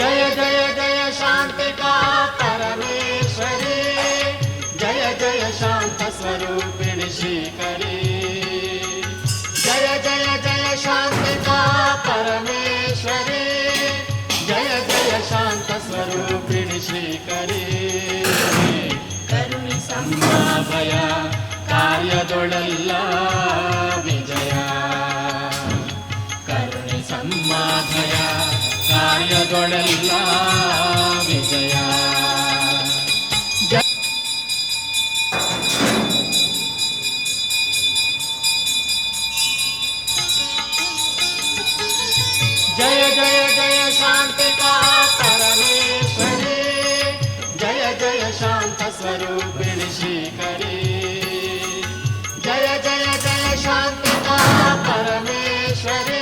जय जय जय शांति का परमेश्वरी। जय जय शांत शान्तस्वरूपिणि श्रीकरी जय जय जय शांति का परमेश्वरी। जय जय शांत शान्तस्वरूपिणि श्रीकरी करुणि सम्भावया ಗಣಗಳೆಲ್ಲ ವಿಜಯ ಜಯ ಜಯ ಜಯ ಶಾಂತಿಕಾ ಪರಮೇಶ್ವರಿ ಜಯ ಜಯ ಶಾಂತ ಸ್ವರೂಪಿಣಿ ಶ್ರೀಕರಿ ಜಯ ಜಯ ಜಯ ಶಾಂತಿಕಾ ಪರಮೇಶ್ವರಿ